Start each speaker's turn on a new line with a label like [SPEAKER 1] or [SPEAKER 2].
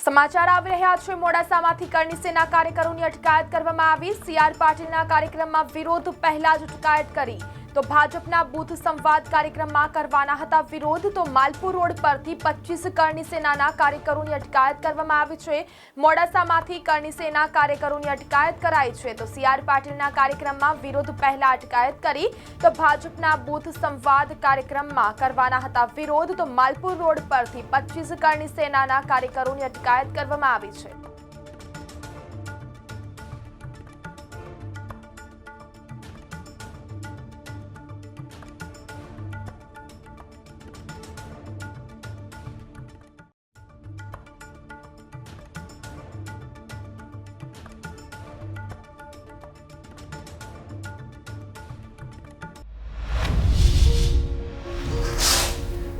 [SPEAKER 1] સમાચાર આવી રહ્યા છે. મોડાસામાંથી કરણી સેના કાર્યકરોની અટકાયત કરવામાં આવી. સીઆર પાટીલના કાર્યક્રમમાં વિરોધ પહેલા જ અટકાયત કરી. તો ભાજપના બૂથ સંવાદ કાર્યક્રમમાં કરવાના હતા વિરોધ. તો માલપુર રોડ પરથી પચીસ કરણી સેનાના કાર્યકરોની અટકાયત કરવામાં આવી છે. મોડાસામાંથી કરણી સેના કાર્યકરોની અટકાયત કરાઈ છે. તો સીઆર પાટીલના કાર્યક્રમમાં વિરોધ પહેલા અટકાયત કરી. તો ભાજપના બૂથ સંવાદ કાર્યક્રમમાં કરવાના હતા વિરોધ. તો માલપુર રોડ પરથી પચીસ કરણી સેનાના કાર્યકરોની અટકાયત કરવામાં આવી છે.